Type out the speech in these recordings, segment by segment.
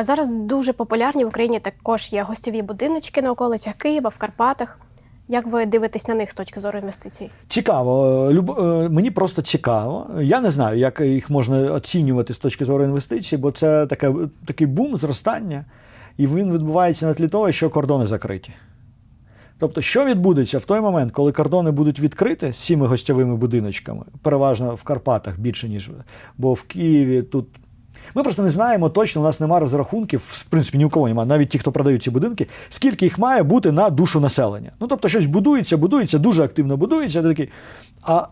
Зараз дуже популярні в Україні також є гостьові будиночки на околицях Києва, в Карпатах. Як ви дивитесь на них з точки зору інвестицій? Цікаво. Люб... е, Мені просто цікаво. Я не знаю, як їх можна оцінювати з точки зору інвестицій, бо це таке, такий бум зростання, і він відбувається на тлі того, що кордони закриті. Тобто, що відбудеться в той момент, коли кордони будуть відкриті з цими гостьовими будиночками, переважно в Карпатах більше, ніж бо в Києві тут. Ми просто не знаємо точно, у нас немає розрахунків, в принципі, ні у кого немає, навіть ті, хто продають ці будинки, скільки їх має бути на душу населення. Ну, тобто, щось будується, будується, дуже активно будується. такий, А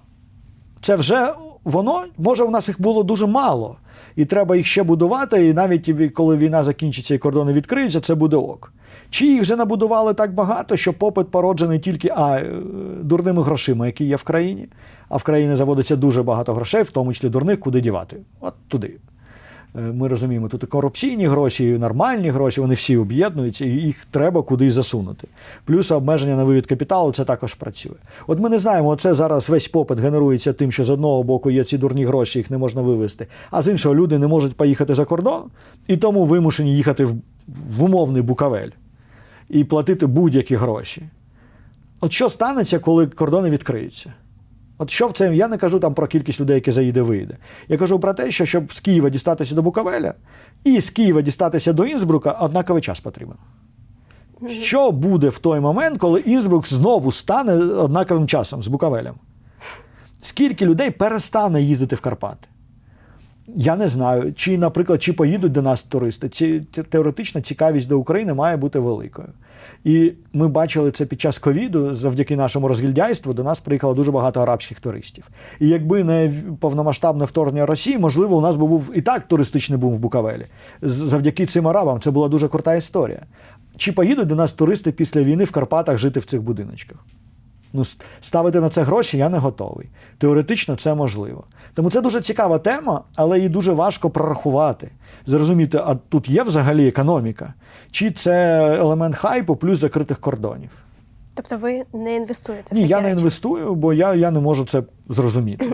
це вже воно, може, у нас їх було дуже мало, і треба їх ще будувати, і навіть коли війна закінчиться і кордони відкриються, це буде ок. Чи їх вже набудували так багато, що попит породжений тільки а, е, дурними грошима, які є в країні, а в країні заводиться дуже багато грошей, в тому числі дурних, куди дівати? От туди. Е, Ми розуміємо, тут і корупційні гроші, і нормальні гроші, вони всі об'єднуються, і їх треба кудись засунути. Плюс обмеження на вивід капіталу це також працює. От ми не знаємо, оце зараз весь попит генерується тим, що з одного боку є ці дурні гроші, їх не можна вивезти, а з іншого люди не можуть поїхати за кордон і тому вимушені їхати в, в умовний Букавель і платити будь-які гроші. От що станеться, коли кордони відкриються? От що в це я не кажу там про кількість людей, які заїде, вийде. Я кажу про те, що щоб з Києва дістатися до Букавеля і з Києва дістатися до Інсбрука однаковий час потрібен. Що буде в той момент, коли Інсбрук знову стане однаковим часом з Буковелем? Скільки людей перестане їздити в Карпати? Я не знаю. Чи, наприклад, чи поїдуть до нас туристи. Ці, те- теоретично цікавість до України має бути великою. І ми бачили це під час ковіду, завдяки нашому розгільдяйству, до нас приїхало дуже багато арабських туристів. І якби не повномасштабне вторгнення Росії, можливо, у нас би був і так туристичний бум в Букавелі. Завдяки цим арабам це була дуже крута історія. Чи поїдуть до нас туристи після війни в Карпатах жити в цих будиночках? Ну, ставити на це гроші я не готовий. Теоретично це можливо. Тому це дуже цікава тема, але її дуже важко прорахувати. Зрозуміти, а тут є взагалі економіка? Чи це елемент хайпу плюс закритих кордонів? Тобто ви не інвестуєте в Ні, такі я не інвестую, бо я, я не можу це зрозуміти.